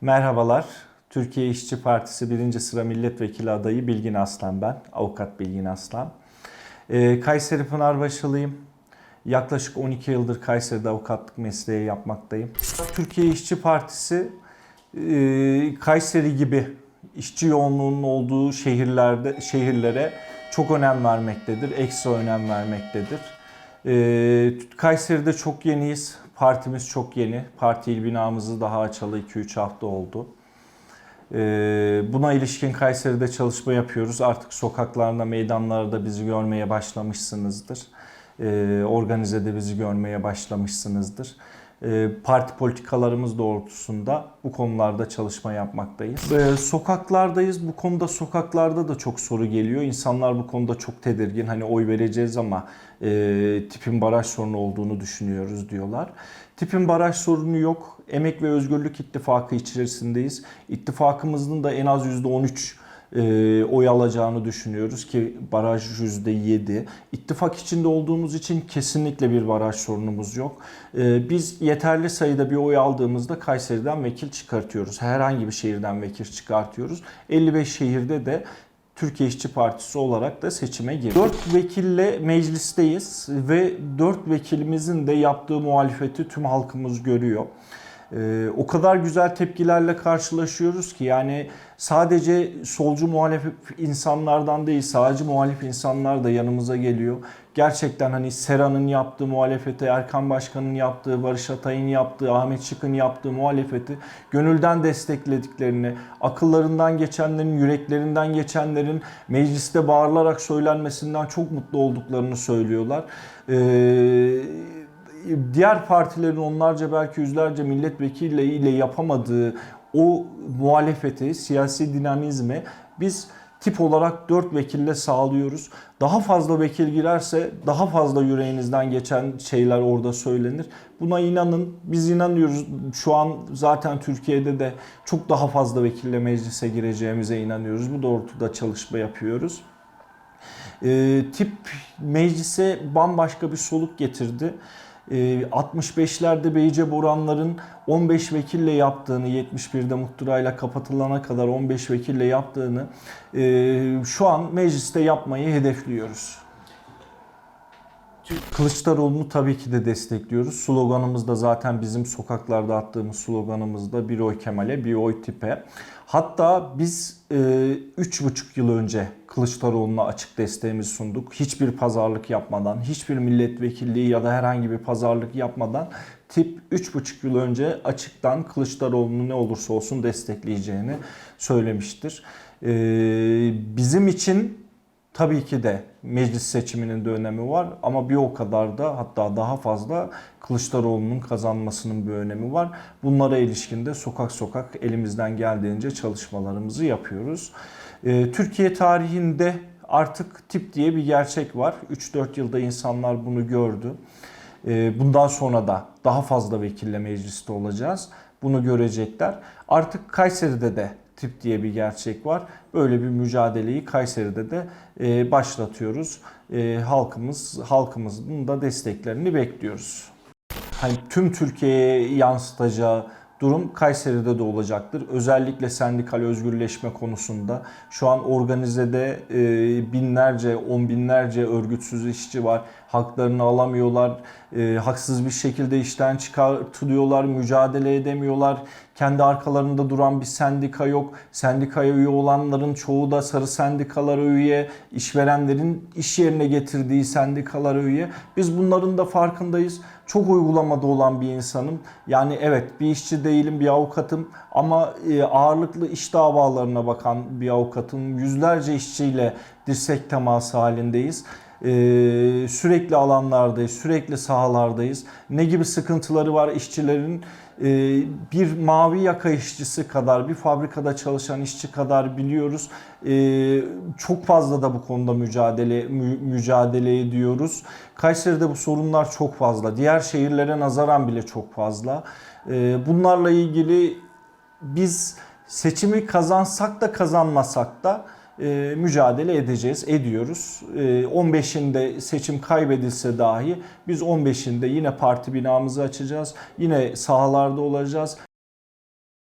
Merhabalar. Türkiye İşçi Partisi 1. sıra milletvekili adayı Bilgin Aslan ben. Avukat Bilgin Aslan. Ee, Kayseri Pınarbaşılıyım. Yaklaşık 12 yıldır Kayseri'de avukatlık mesleği yapmaktayım. Türkiye İşçi Partisi e, Kayseri gibi işçi yoğunluğunun olduğu şehirlerde şehirlere çok önem vermektedir. Ekstra önem vermektedir. Ee, Kayseri'de çok yeniyiz. Partimiz çok yeni. Parti il binamızı daha açalı 2-3 hafta oldu. Ee, Buna ilişkin Kayseri'de çalışma yapıyoruz. Artık sokaklarda, meydanlarda bizi görmeye başlamışsınızdır. Ee, Organizede bizi görmeye başlamışsınızdır. Ee, Parti politikalarımız doğrultusunda bu konularda çalışma yapmaktayız. Ee, Sokaklardayız. Bu konuda sokaklarda da çok soru geliyor. İnsanlar bu konuda çok tedirgin. Hani oy vereceğiz ama e, tipin baraj sorunu olduğunu düşünüyoruz diyorlar. Tipin baraj sorunu yok. Emek ve Özgürlük İttifakı içerisindeyiz. İttifakımızın da en az %13 e, oy alacağını düşünüyoruz ki baraj %7. İttifak içinde olduğumuz için kesinlikle bir baraj sorunumuz yok. E, biz yeterli sayıda bir oy aldığımızda Kayseri'den vekil çıkartıyoruz. Herhangi bir şehirden vekil çıkartıyoruz. 55 şehirde de Türkiye İşçi Partisi olarak da seçime girdik. 4 vekille meclisteyiz ve 4 vekilimizin de yaptığı muhalefeti tüm halkımız görüyor. Ee, o kadar güzel tepkilerle karşılaşıyoruz ki yani sadece solcu muhalif insanlardan değil sağcı muhalif insanlar da yanımıza geliyor. Gerçekten hani Sera'nın yaptığı muhalefeti, Erkan Başkan'ın yaptığı, Barış Atay'ın yaptığı, Ahmet Şık'ın yaptığı muhalefeti gönülden desteklediklerini, akıllarından geçenlerin, yüreklerinden geçenlerin mecliste bağırılarak söylenmesinden çok mutlu olduklarını söylüyorlar. Ee, diğer partilerin onlarca belki yüzlerce milletvekiliyle yapamadığı o muhalefeti, siyasi dinamizmi biz tip olarak 4 vekille sağlıyoruz. Daha fazla vekil girerse daha fazla yüreğinizden geçen şeyler orada söylenir. Buna inanın. Biz inanıyoruz. Şu an zaten Türkiye'de de çok daha fazla vekille meclise gireceğimize inanıyoruz. Bu doğrultuda çalışma yapıyoruz. Ee, tip meclise bambaşka bir soluk getirdi. 65'lerde Beyce Boranların 15 vekille yaptığını, 71'de Muhtıra'yla kapatılana kadar 15 vekille yaptığını e, şu an mecliste yapmayı hedefliyoruz. Kılıçdaroğlu'nu tabii ki de destekliyoruz. Sloganımız da zaten bizim sokaklarda attığımız sloganımız da bir oy Kemal'e, bir oy tipe. Hatta biz 3,5 yıl önce Kılıçdaroğlu'na açık desteğimizi sunduk. Hiçbir pazarlık yapmadan, hiçbir milletvekilliği ya da herhangi bir pazarlık yapmadan tip 3,5 yıl önce açıktan Kılıçdaroğlu'nu ne olursa olsun destekleyeceğini söylemiştir. Ee, Bizim için Tabii ki de meclis seçiminin de önemi var ama bir o kadar da hatta daha fazla Kılıçdaroğlu'nun kazanmasının bir önemi var. Bunlara ilişkin de sokak sokak elimizden geldiğince çalışmalarımızı yapıyoruz. Ee, Türkiye tarihinde artık tip diye bir gerçek var. 3-4 yılda insanlar bunu gördü. Ee, Bundan sonra da daha fazla vekille mecliste olacağız. Bunu görecekler. Artık Kayseri'de de tip diye bir gerçek var. Böyle bir mücadeleyi Kayseri'de de e, başlatıyoruz. E, halkımız halkımızın da desteklerini bekliyoruz. Hani tüm Türkiye'ye yansıtacağı durum Kayseri'de de olacaktır. Özellikle sendikal özgürleşme konusunda şu an organizede e, binlerce, on binlerce örgütsüz işçi var. Haklarını alamıyorlar. E, haksız bir şekilde işten çıkartılıyorlar, mücadele edemiyorlar. Kendi arkalarında duran bir sendika yok. Sendikaya üye olanların çoğu da sarı sendikalara üye, işverenlerin iş yerine getirdiği sendikalara üye. Biz bunların da farkındayız. Çok uygulamada olan bir insanım. Yani evet bir işçi değilim, bir avukatım ama e, ağırlıklı iş davalarına bakan bir avukatım. Yüzlerce işçiyle dirsek teması halindeyiz. Ee, sürekli alanlardayız, sürekli sahalardayız. Ne gibi sıkıntıları var işçilerin? Ee, bir mavi yaka işçisi kadar, bir fabrikada çalışan işçi kadar biliyoruz. Ee, çok fazla da bu konuda mücadele mü, mücadele ediyoruz. Kayseri'de bu sorunlar çok fazla. Diğer şehirlere nazaran bile çok fazla. Ee, bunlarla ilgili biz seçimi kazansak da kazanmasak da e, mücadele edeceğiz, ediyoruz. E, 15'inde seçim kaybedilse dahi biz 15'inde yine parti binamızı açacağız. Yine sahalarda olacağız.